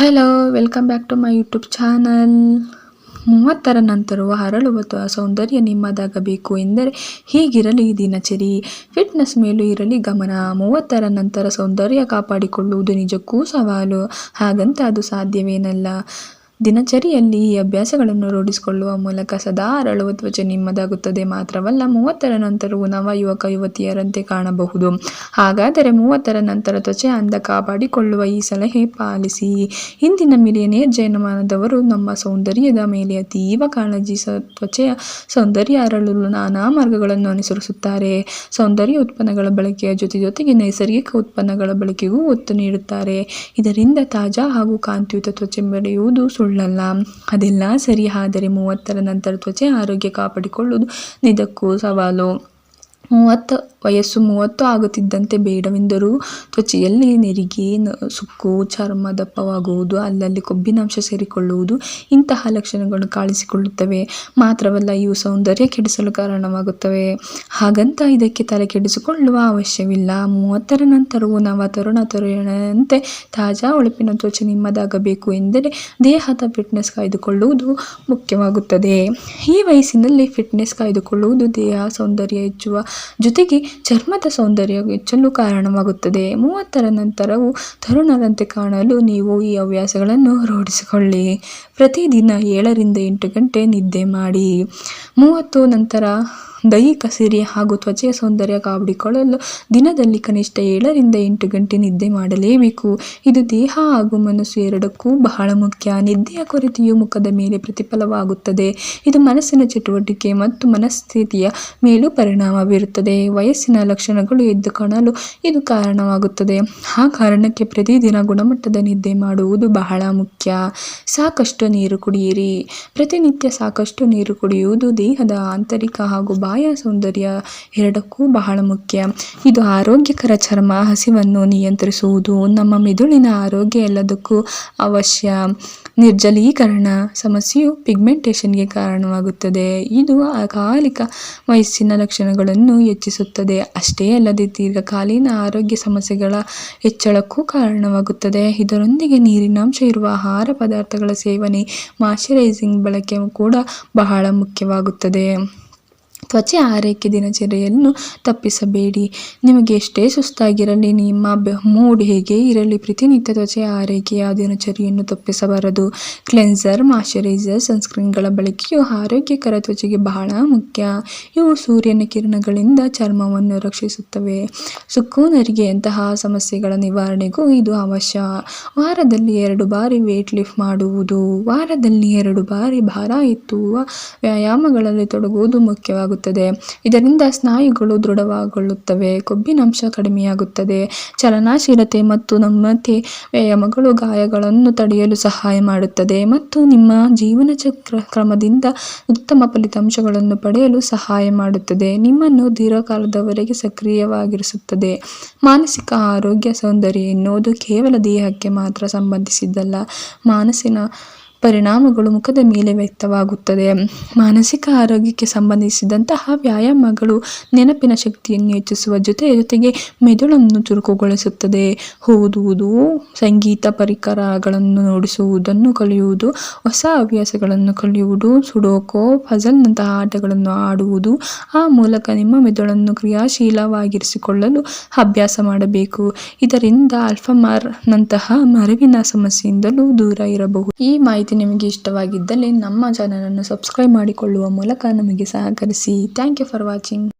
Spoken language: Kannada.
Hello welcome back to my YouTube channel ಮೂವತ್ತರ ನಂತರವೂ ಹರಳುವ ಸೌಂದರ್ಯ ನಿಮ್ಮದಾಗಬೇಕು ಎಂದರೆ ಹೀಗಿರಲಿ ದಿನಚರಿ. ಫಿಟ್ನೆಸ್ ಮೇಲೂ ಇರಲಿ ಗಮನ. ಮೂವತ್ತರ ನಂತರ ಸೌಂದರ್ಯ ಕಾಪಾಡಿಕೊಳ್ಳುವುದು ನಿಜಕ್ಕೂ ಸವಾಲು. ಹಾಗಂತ ಅದು ಸಾಧ್ಯವೇನಲ್ಲ. ದಿನಚರಿಯಲ್ಲಿ ಈ ಅಭ್ಯಾಸಗಳನ್ನು ರೂಢಿಸಿಕೊಳ್ಳುವ ಮೂಲಕ ಸದಾ ಅರಳುವ ತ್ವಚೆ ನಿಮ್ಮದಾಗುತ್ತದೆ ಮಾತ್ರವಲ್ಲ, ಮೂವತ್ತರ ನಂತರವೂ ನವ ಯುವಕ ಯುವತಿಯರಂತೆ ಕಾಣಬಹುದು. ಹಾಗಾದರೆ ಮೂವತ್ತರ ನಂತರ ತ್ವಚೆ ಅಂದ ಕಾಪಾಡಿಕೊಳ್ಳುವ ಈ ಸಲಹೆ ಪಾಲಿಸಿ. ಇಂದಿನ ಮಿಲಿಯನೇರ್ ಜಯಮಾನದವರು ನಮ್ಮ ಸೌಂದರ್ಯದ ಮೇಲೆ ಅತೀವ ಕಾಳಜಿ ಸ, ತ್ವಚೆಯ ಸೌಂದರ್ಯ ಅರಳಲು ನಾನಾ ಮಾರ್ಗಗಳನ್ನು ಅನುಸರಿಸುತ್ತಾರೆ. ಸೌಂದರ್ಯ ಉತ್ಪನ್ನಗಳ ಬಳಕೆಯ ಜೊತೆ ಜೊತೆಗೆ ನೈಸರ್ಗಿಕ ಉತ್ಪನ್ನಗಳ ಬಳಕೆಗೂ ಒತ್ತು ನೀಡುತ್ತಾರೆ. ಇದರಿಂದ ತಾಜಾ ಹಾಗೂ ಕಾಂತಿಯುತ ತ್ವಚೆ ಬೆಳೆಯುವುದು ಸುಳ್ಳಲ್ಲ ಅದೆಲ್ಲ ಸರಿ ಆದರೆ ಮೂವತ್ತರ ನಂತರ ತ್ವಚೆ ಆರೋಗ್ಯ ಕಾಪಾಡಿಕೊಳ್ಳುವುದು ನಿಜಕ್ಕೂ ಸವಾಲು. ಮೂವತ್ತು ವಯಸ್ಸು ಮೂವತ್ತು ಆಗುತ್ತಿದ್ದಂತೆ ಬೇಡವೆಂದರೂ ತ್ವಚೆಯಲ್ಲಿ ನೆರಿಗೆ ಸುಕ್ಕು, ಚರ್ಮ ದಪ್ಪವಾಗುವುದು, ಅಲ್ಲಲ್ಲಿ ಕೊಬ್ಬಿನಾಂಶ ಸೇರಿಕೊಳ್ಳುವುದು ಇಂತಹ ಲಕ್ಷಣಗಳು ಕಾಣಿಸಿಕೊಳ್ಳುತ್ತವೆ. ಮಾತ್ರವಲ್ಲ, ಇವು ಸೌಂದರ್ಯ ಕೆಡಿಸಲು ಕಾರಣವಾಗುತ್ತವೆ. ಹಾಗಂತ ಇದಕ್ಕೆ ತಲೆ ಕೆಡಿಸಿಕೊಳ್ಳುವ ಅವಶ್ಯವಿಲ್ಲ. ಮೂವತ್ತರ ನಂತರವೂ ನವ ತರುಣ ತರುಣಂತೆ ತಾಜಾ ಹೊಳಪಿನ ತ್ವಚೆ ನಿಮ್ಮದಾಗಬೇಕು ಎಂದರೆ ದೇಹದ ಫಿಟ್ನೆಸ್ ಕಾಯ್ದುಕೊಳ್ಳುವುದು ಮುಖ್ಯವಾಗುತ್ತದೆ. ಈ ವಯಸ್ಸಿನಲ್ಲಿ ಫಿಟ್ನೆಸ್ ಕಾಯ್ದುಕೊಳ್ಳುವುದು ದೇಹ ಸೌಂದರ್ಯ ಹೆಚ್ಚುವ ಜೊತೆಗೆ ಚರ್ಮದ ಸೌಂದರ್ಯ ಹೆಚ್ಚಲು ಕಾರಣವಾಗುತ್ತದೆ. ಮೂವತ್ತರ ನಂತರವೂ ತರುಣರಂತೆ ಕಾಣಲು ನೀವು ಈ ಹವ್ಯಾಸಗಳನ್ನು ರೂಢಿಸಿಕೊಳ್ಳಿ. ಪ್ರತಿದಿನ ಏಳರಿಂದ ಎಂಟು ಗಂಟೆ ನಿದ್ದೆ ಮಾಡಿ. ಮೂವತ್ತು ನಂತರ ದೈಹಿಕ ಸಿರಿ ಹಾಗೂ ತ್ವಚೆಯ ಸೌಂದರ್ಯ ಕಾಪಾಡಿಕೊಳ್ಳಲು ದಿನದಲ್ಲಿ ಕನಿಷ್ಠ ಏಳರಿಂದ ಎಂಟು ಗಂಟೆ ನಿದ್ದೆ ಮಾಡಲೇಬೇಕು. ಇದು ದೇಹ ಹಾಗೂ ಮನಸ್ಸು ಎರಡಕ್ಕೂ ಬಹಳ ಮುಖ್ಯ. ನಿದ್ದೆಯ ಕೊರತೆಯು ಮುಖದ ಮೇಲೆ ಪ್ರತಿಫಲವಾಗುತ್ತದೆ. ಇದು ಮನಸ್ಸಿನ ಚಟುವಟಿಕೆ ಮತ್ತು ಮನಸ್ಥಿತಿಯ ಮೇಲೂ ಪರಿಣಾಮ ಬೀರುತ್ತದೆ ವಯಸ್ಸಿನ ಲಕ್ಷಣಗಳು ಎದ್ದು ಕಾಣಲು ಇದು ಕಾರಣವಾಗುತ್ತದೆ. ಆ ಕಾರಣಕ್ಕೆ ಪ್ರತಿದಿನ ಗುಣಮಟ್ಟದ ನಿದ್ದೆ ಮಾಡುವುದು ಬಹಳ ಮುಖ್ಯ. ಸಾಕಷ್ಟು ನೀರು ಕುಡಿಯಿರಿ. ಪ್ರತಿನಿತ್ಯ ಸಾಕಷ್ಟು ನೀರು ಕುಡಿಯುವುದು ದೇಹದ ಆಂತರಿಕ ಹಾಗೂ ಬಾಹ್ಯ ಸೌಂದರ್ಯ ಎರಡಕ್ಕೂ ಬಹಳ ಮುಖ್ಯ. ಇದು ಆರೋಗ್ಯಕರ ಚರ್ಮ ಹಸಿವನ್ನು ನಿಯಂತ್ರಿಸುವುದು. ನಮ್ಮ ಮೆದುಳಿನ ಆರೋಗ್ಯ ಎಲ್ಲದಕ್ಕೂ ಅವಶ್ಯ. ನಿರ್ಜಲೀಕರಣ ಸಮಸ್ಯೆಯು ಪಿಗ್ಮೆಂಟೇಷನ್ಗೆ ಕಾರಣವಾಗುತ್ತದೆ. ಇದು ಅಕಾಲಿಕ ವಯಸ್ಸಿನ ಲಕ್ಷಣಗಳನ್ನು ಹೆಚ್ಚಿಸುತ್ತದೆ. ಅಷ್ಟೇ ಅಲ್ಲದೆ ದೀರ್ಘಕಾಲೀನ ಆರೋಗ್ಯ ಸಮಸ್ಯೆಗಳ ಹೆಚ್ಚಳಕ್ಕೂ ಕಾರಣವಾಗುತ್ತದೆ. ಇದರೊಂದಿಗೆ ನೀರಿನಾಂಶ ಇರುವ ಆಹಾರ ಪದಾರ್ಥಗಳ ಸೇವನೆ ಮಾಶ್ಚರೈಸಿಂಗ್ ಬಳಕೆ ಕೂಡ ಬಹಳ ಮುಖ್ಯವಾಗುತ್ತದೆ. ಆಗುತ್ತದೆ ತ್ವಚೆ ಆರೈಕೆ ದಿನಚರಿಯನ್ನು ತಪ್ಪಿಸಬೇಡಿ. ನಿಮಗೆ ಎಷ್ಟೇ ಸುಸ್ತಾಗಿರಲಿ, ನಿಮ್ಮ ಮೂಡ್ ಹೇಗೆ ಇರಲಿ, ಪ್ರತಿನಿತ್ಯ ತ್ವಚೆ ಆರೈಕೆಯ ದಿನಚರಿಯನ್ನು ತಪ್ಪಿಸಬಾರದು. ಕ್ಲೆನ್ಸರ್, ಮಾಯ್ಶ್ಚರೈಸರ್, ಸನ್ಸ್ಕ್ರೀನ್ಗಳ ಬಳಕೆಯು ಆರೋಗ್ಯಕರ ತ್ವಚೆಗೆ ಬಹಳ ಮುಖ್ಯ. ಇವು ಸೂರ್ಯನ ಕಿರಣಗಳಿಂದ ಚರ್ಮವನ್ನು ರಕ್ಷಿಸುತ್ತವೆ. ಸುಕ್ಕು ನರಿಗೆಯಂತಹ ಸಮಸ್ಯೆಗಳ ನಿವಾರಣೆಗೂ ಇದು ಅವಶ್ಯ. ವಾರದಲ್ಲಿ ಎರಡು ಬಾರಿ ವೇಟ್ ಲಿಫ್ಟ್ ಮಾಡುವುದು, ವಾರದಲ್ಲಿ ಎರಡು ಬಾರಿ ಭಾರ ಎತ್ತುವ ವ್ಯಾಯಾಮಗಳಲ್ಲಿ ತೊಡಗುವುದು ಮುಖ್ಯವಾಗುತ್ತದೆ. ಇದರಿಂದ ಸ್ನಾಯುಗಳು ದೃಢವಾಗೊಳ್ಳುತ್ತವೆ ಕೊಬ್ಬಿನಾಂಶ ಕಡಿಮೆಯಾಗುತ್ತದೆ. ಚಲನಶೀಲತೆ ಮತ್ತು ನಮ್ಮತೆ ವ್ಯಾಯಾಮಗಳು ಗಾಯಗಳನ್ನು ತಡೆಯಲು ಸಹಾಯ ಮಾಡುತ್ತದೆ ಮತ್ತು ನಿಮ್ಮ ಜೀವನ ಚಕ್ರ ಕ್ರಮದಿಂದ ಉತ್ತಮ ಫಲಿತಾಂಶಗಳನ್ನು ಪಡೆಯಲು ಸಹಾಯ ಮಾಡುತ್ತದೆ. ನಿಮ್ಮನ್ನು ದೀರ್ಘಕಾಲದವರೆಗೆ ಸಕ್ರಿಯವಾಗಿರಿಸುತ್ತದೆ. ಮಾನಸಿಕ ಆರೋಗ್ಯ ಸೌಂದರ್ಯ ಎನ್ನುವುದು ಕೇವಲ ದೇಹಕ್ಕೆ ಮಾತ್ರ ಸಂಬಂಧಿಸಿದ್ದಲ್ಲ, ಮಾನಸಿನ ಪರಿಣಾಮಗಳು ಮುಖದ ಮೇಲೆ ವ್ಯಕ್ತವಾಗುತ್ತದೆ. ಮಾನಸಿಕ ಆರೋಗ್ಯಕ್ಕೆ ಸಂಬಂಧಿಸಿದಂತಹ ವ್ಯಾಯಾಮಗಳು ನೆನಪಿನ ಶಕ್ತಿಯನ್ನು ಹೆಚ್ಚಿಸುವ ಜೊತೆ ಜೊತೆಗೆ ಮೆದುಳನ್ನು ಚುರುಕುಗೊಳಿಸುತ್ತದೆ. ಓದುವುದು, ಸಂಗೀತ ಪರಿಕರಗಳನ್ನು ನುಡಿಸುವುದನ್ನು ಕಲಿಯುವುದು, ಹೊಸ ಹವ್ಯಾಸಗಳನ್ನು ಕಲಿಯುವುದು, ಸುಡೋಕೋ ಫಜಲ್ನಂತಹ ಆಟಗಳನ್ನು ಆಡುವುದು, ಆ ಮೂಲಕ ನಿಮ್ಮ ಮೆದುಳನ್ನು ಕ್ರಿಯಾಶೀಲವಾಗಿರಿಸಿಕೊಳ್ಳಲು ಅಭ್ಯಾಸ ಮಾಡಬೇಕು. ಇದರಿಂದ ಅಲ್ಫಮಾರ್ನಂತಹ ಮರವಿನ ಸಮಸ್ಯೆಯಿಂದಲೂ ದೂರ ಇರಬಹುದು. ಈ ಮಾಹಿತಿ ನಿಮಗೆ ಇಷ್ಟವಾಗಿದ್ದಲ್ಲಿ ನಮ್ಮ ಚಾನಲನ್ನು ಸಬ್ಸ್ಕ್ರೈಬ್ ಮಾಡಿಕೊಳ್ಳುವ ಮೂಲಕ ನಮಗೆ ಸಹಕರಿಸಿ. Thank you for watching